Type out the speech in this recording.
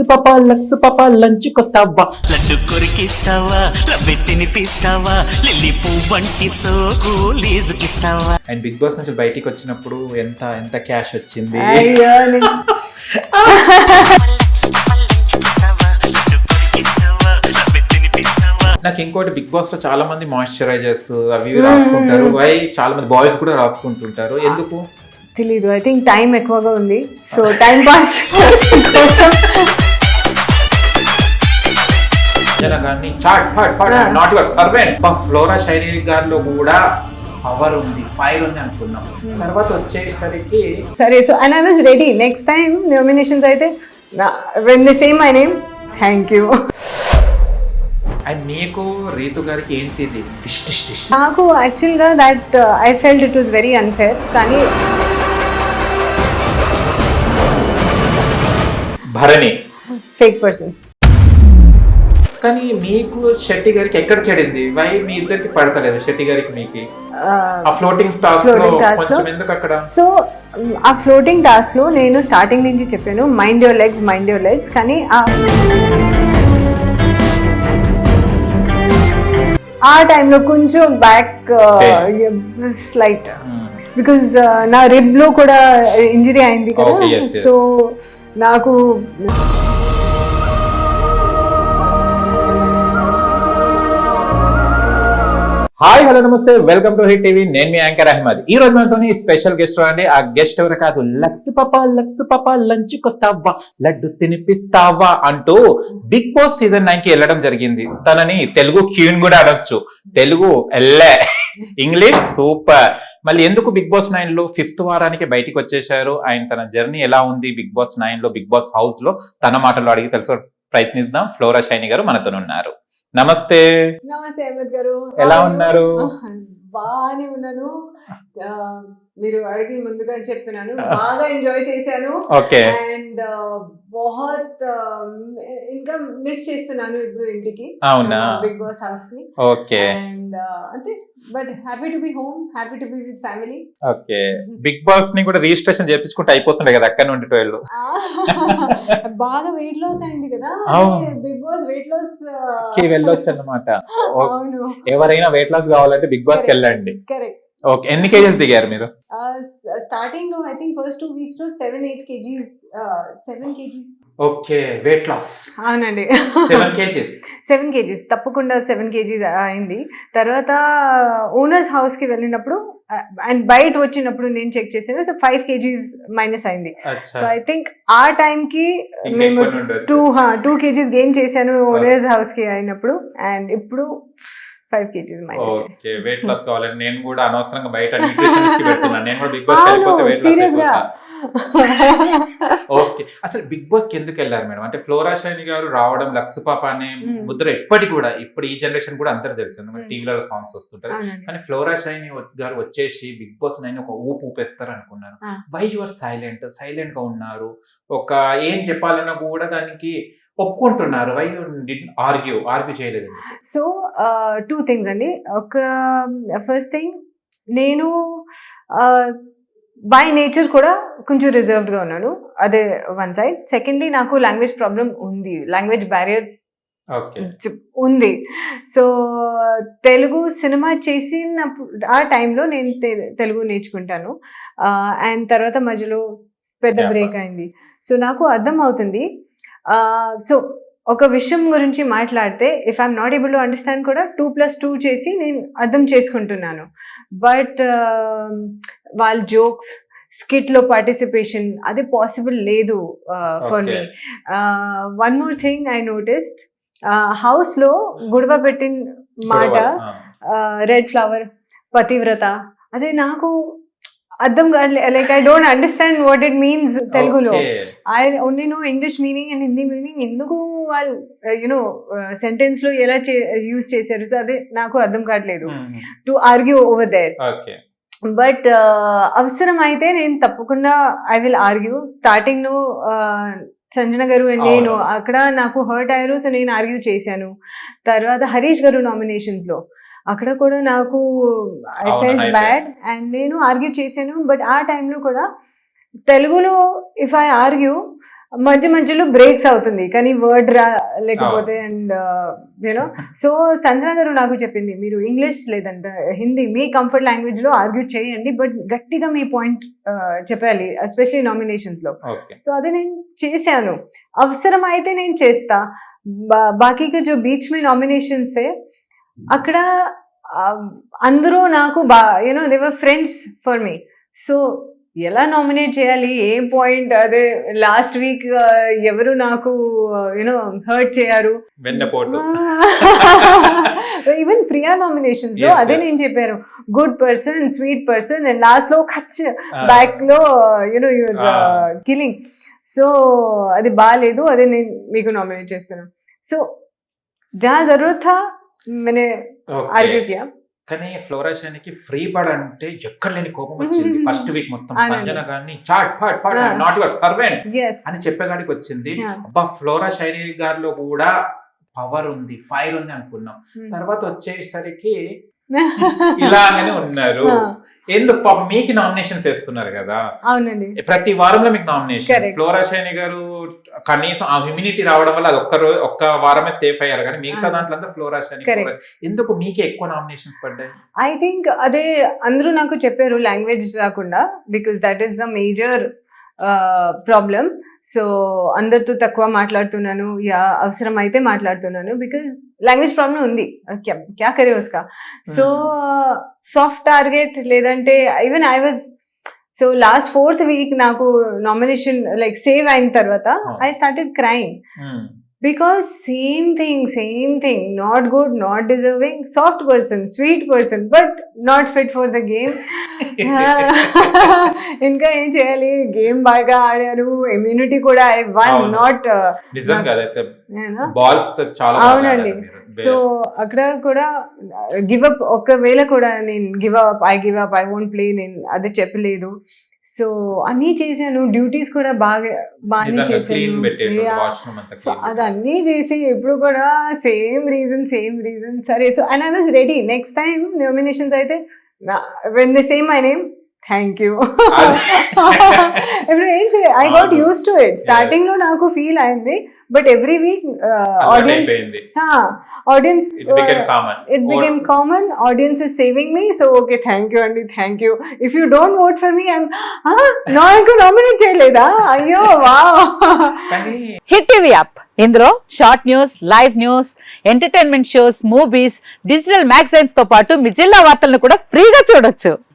Lux పాప Lux పాప lunch కొస్తావా లడ్డు కొరికిస్తావా? లవ్వె తినిపిస్తావా లిల్లీ పువ్వంటి సోకు లీజుకిస్తావా? అండ్ బిగ్ బాస్ నుంచి బయటికి వచ్చినప్పుడు ఎంత ఎంత క్యాష్ వచ్చింది? అయ్యో నేను- లడ్డు నాకు ఇంకోటి బిగ్ బాస్లో చాలా మంది మాయిశ్చరైజర్స్ అవి ఇవి రాసుకుంటారు. వై చాలా మంది బాయ్స్ కూడా రాసుకుంటుంటారు. ఎందుకు? తెలీదు. ఐ థింక్ టైం ఎక్కువగా ఉంది. సో టైం పాస్ కానీ చాట్ ఫాట్ fat. Not your servant Flora Saini గారిలో కూడా పవర్ ఉంది ఫైర్ ఉంది అనుకున్నాం తర్వాత వచ్చేసరికి సరే so and I was ready next time nominations అయితే when the same my name thank you and నీకు రీతు గారికి ఏంటిది డిష్ డిష్ డిష్. నాకు యాక్చువల్గా that I felt it was very unfair కానీ భరణి. ఫేక్ పర్సన్ కానీ మీకు శెట్టి గారికి ఎక్కడ చెడింది వై మీ ఇద్దరికి పడతలేదు శెట్టి గారికి మీకు ఆ ఫ్లోటింగ్ టాస్క్లో? కొంచెం ఎందుకు అక్కడ సో ఆ ఫ్లోటింగ్ టాస్క్లో నేను స్టార్టింగ్ నుంచి చెప్పాను mind your legs mind your legs కానీ ఆ- ఆ టైంలో కొంచెం బ్యాక్ స్లైట్. బికాజ్ నా రిబ్లో కూడా ఇంజరీ అయింది కదా. సో నాకు హాయ్ హలో నమస్తే. Welcome to hit TV. నేను మీ యాంకర్ అహ్మద్. ఈ రోజు మనతో స్పెషల్ గెస్ట్ అండి. ఆ గెస్ట్ ఎవరు కాదు. లక్స్ పాప లక్స్ పాప లంచ్ కొస్తావా లడ్డు తినిపిస్తావా? అంటూ బిగ్ బాస్ సీజన్ నైన్కి వెళ్ళడం జరిగింది. తనని తెలుగు క్యూన్ కూడా అనొచ్చు. తెలుగు ఎల్లే. English super. మళ్ళీ ఎందుకు బిగ్ బాస్ నైన్లో ఫిఫ్త్ వారానికి బయటికి వచ్చేసారు ఆయన తన జర్నీ ఎలా ఉంది? బిగ్ బాస్ నైన్లో బిగ్ బాస్ హౌస్లో తన మాటలు అడిగి తెలుసు ప్రయత్నిద్దాం. ఫ్లోరా షైని గారు మనతో ఉన్నారు నమస్తే. నమస్తే అహ్మద్ గారు. ఎలా ఉన్నారు? బాగానే ఉన్నాను. మీరు అడిగి ముందుగా చెప్తున్నాను. బాగా ఎంజాయ్ చేశాను. అండ్ బహుత్ ఇంకా మిస్ చేస్తున్నాను ఇప్పుడు ఇంటికి. అవునా? బిగ్ బాస్ హౌస్కి ఓకే. అండ్ అంతే. But happy to be home happy to be with family okay big బాస్ని కూడా రిజిస్ట్రేషన్ చేపించుకుంటే అయిపోతుండే కదా అక్కడ నుండి వాళ్ళు బాగా వెయిట్ లాస్ అయింది కదా. బిగ్ బాస్ వెయిట్ లాస్కి వెళ్ళొచ్చు అన్నమాట. ఎవరైనా వెయిట్ లాస్ కావాలంటే బిగ్ బాస్కి వెళ్ళండి. కరెక్ట్ ఓకే ఎన్ని కేజెస్ దిగారు మీరు? స్టార్టింగ్లో I think first two వీక్స్లో seven eight kgs seven kgs. Okay weight loss అవునండి. Seven kgs. Seven kgs. తప్పకుండా సెవెన్ కేజీస్ అయింది. తర్వాత ఓనర్స్ హౌస్కి వెళ్ళినప్పుడు అండ్ బయట వచ్చినప్పుడు నేను చెక్ చేసాను సో ఫైవ్ కేజీస్ మైనస్ అయింది. సో ఐ థింక్ ఆ టైం కి ఇంకా మేము. టూ టూ కేజీస్ గెయిన్ చేశాను ఓనర్స్ హౌస్కి అయినప్పుడు. అండ్ ఇప్పుడు five kgs okay weight loss కావాలంటే నేను కూడా అనవసరంగా బయట న్యూట్రిషనిస్ట్కి పెడుతున్నాను నేను కూడా బిగ్ బాస్ వెళ్ళిపోతే వెయిట్. లాస్ ఓకే అసలు బిగ్ బాస్కి ఎందుకు వెళ్ళారు మేడం? అంటే ఫ్లోరా షైని గారు రావడం లక్స్ పాప అనే Hmm. ముద్ర ఎప్పటి కూడా ఇప్పుడు ఈ జనరేషన్ కూడా అందరూ తెలుసు. ఎందుకంటే Hmm. టీవీలో సాంగ్స్ వస్తుంటారు. కానీ ఫ్లోరా షైని గారు వచ్చేసి బిగ్ బాస్ నైన్ ఒక ఊపు ఊపేస్తారు అనుకున్నాను. వై యువర్ సైలెంట్ సైలెంట్గా ఉన్నారు. ఒక ఏం చెప్పాలన్నా కూడా దానికి ఒప్పుకుంటున్నారు. వై ఆర్గ్యూ ఆర్గ్యూ చేయలేదు? సో టూ థింగ్స్ అండి. ఒక ఫస్ట్ థింగ్ నేను బై నేచర్ కూడా కొంచెం రిజర్వ్డ్గా ఉన్నాను. అదే వన్ సైడ్ సెకండ్లీ నాకు లాంగ్వేజ్ ప్రాబ్లం ఉంది. లాంగ్వేజ్ బ్యారియర్ ఉంది. సో తెలుగు సినిమా చేసినప్పుడు ఆ టైంలో నేను తెలుగు నేర్చుకుంటాను. అండ్ తర్వాత మధ్యలో పెద్ద. బ్రేక్ అయింది. సో నాకు అర్థం అవుతుంది. సో ఒక విషయం గురించి మాట్లాడితే if I'm not able to understand కూడా టూ ప్లస్ టూ చేసి నేను అర్థం చేసుకుంటున్నాను. బట్ వాళ్ళ జోక్స్ స్కిట్లో పార్టిసిపేషన్ అది పాసిబుల్ లేదు for me. One more thing I noticed హౌస్లో గుడవ పెట్టిన మాట రెడ్ ఫ్లవర్ పతివ్రత అదే నాకు అర్థం కావట్లేదు like I don't understand what it means తెలుగులో. I only know English meaning and Hindi meaning ఎందుకు వాళ్ళు యునో సెంటెన్స్లో ఎలా యూజ్ చేశారు? సో అదే నాకు అర్థం కావట్లేదు. To argue over there but అవసరం అయితే నేను తప్పకుండా ఐ విల్ ఆర్గ్యూ స్టార్టింగ్లో సంజన గారు నేను. అక్కడ నాకు హర్ట్ అయ్యారు. సో నేను ఆర్గ్యూ చేశాను. తర్వాత హరీష్ గారు నామినేషన్స్లో. అక్కడ కూడా నాకు ఐ ఫెల్ట్ అయిపోయింది. బ్యాడ్ అండ్ నేను ఆర్గ్యూ చేశాను బట్ ఆ టైంలో కూడా తెలుగులో ఇఫ్ ఐ ఆర్గ్యూ మధ్య మధ్యలో బ్రేక్స్ అవుతుంది. కానీ వర్డ్ రా లేకపోతే అండ్ యూనో సో సంజన గారు నాకు చెప్పింది మీరు ఇంగ్లీష్ లేదంటే హిందీ మీ కంఫర్ట్ లాంగ్వేజ్లో ఆర్గ్యూ చేయండి బట్ గట్టిగా మీ పాయింట్ చెప్పాలి ఎస్పెషలీ నామినేషన్స్లో. ఓకే సో అది నేను చేశాను. అవసరం అయితే నేను చేస్తా. బా- బాకీగా జో బీచ్ మీ నామినేషన్స్ అక్కడ అందరూ నాకు బా you know they were friends for me so ఎలా నామినేట్ చేయాలి? ఏ పాయింట్ అదే లాస్ట్ వీక్ ఎవరు నాకు యూనో హర్ట్ చేయారు? ఈవెన్ ప్రియా నామినేషన్స్లో అదే. నేను చెప్పాను. Good person sweet person and లాస్ట్లో ఖచ్ Ah. బ్యాక్లో you know your. Killing so అది బాగాలేదు అదే నేను మీకు నామినేట్ చేస్తాను. సో జహా జరూరత్ థా मैंने Okay. ఆర్గ్యూ किया కానీ ఫ్లోరా షైనికి ఫ్రీ బర్డ్ అంటే ఎక్కడ లేని కోపం వచ్చింది Mhm. ఫస్ట్ వీక్ మొత్తం అవునండి. సంజన గారిని చాట్ పాట్ pot Ah. Not your servant yes అని చెప్పేగాడికి వచ్చింది Yeah. అబ్బా ఫ్లోరా షైని గారిలో కూడా పవర్ ఉంది ఫైర్ ఉంది అనుకున్నాం Hmm. తర్వాత వచ్చేసరికి ఇలాగనే ఉన్నారు. ఎందుకు పాపం మీకు నామినేషన్స్ వేస్తున్నారు కదా అవునండి ప్రతి వారంలో మీకు నామినేషన్. ఫ్లోరా షైని గారు కనీసం ఆ హ్యూమినిటీ రావడం వల్ల అది ఒక్క రోజు ఒక్క వారమే సేఫ్ అయ్యారు కానీ మిగతా. దాంట్లో అంతా ఫ్లోరా. ఫ్లోరా- ఎందుకు మీకే ఎక్కువ నామినేషన్స్ పడ్డాయి ఐ థింక్ అదే అందరూ నాకు చెప్పారు లాంగ్వేజ్ రాకుండా because that is the major problem so అందరితో తక్కువ మాట్లాడుతున్నాను. యా అవసరం అయితే మాట్లాడుతున్నాను. బికాస్ లాంగ్వేజ్ ప్రాబ్లం ఉంది. క్యా కరే ఉస్కా? సో సాఫ్ట్ టార్గెట్ లేదంటే even I was so last fourth week నాకు నామినేషన్ లైక్ సేవ్ అయిన తర్వాత. I started crime Because same thing same thing. Not good not deserving. Soft person sweet person but not fit for the game. ఇంకా ఏం చేయాలి? Game బాగా ఆడారు. Immunity కూడా I won. Not అవునండి. సో అక్కడ కూడా గివ్ అప్ ఒకవేళ కూడా నేను give up I give up I won't play నేను అది చెప్పలేదు. సో అన్నీ చేశాను. డ్యూటీస్ కూడా బాగా బాగానే చేశాను. సో అది అన్నీ చేసి ఎప్పుడు కూడా సేమ్ రీజన్ సేమ్ రీజన్. సరే so and I was ready next time nominations అయితే when the same my name thank you ఇప్పుడు ఏం చేయ I got. Used to it స్టార్టింగ్లో నాకు ఫీల్ అయింది but every week audience audience it became common it became common audience is saving me so okay thank you అండి thank you if you don't vote for me I'm నాకు nominate చేయలేదా? అయ్యో వా hit TV app ఇందులో short news live news entertainment shows movies digital మ్యాగజైన్స్తో పాటు మీ జిల్లా వార్తలను కూడా ఫ్రీగా చూడొచ్చు.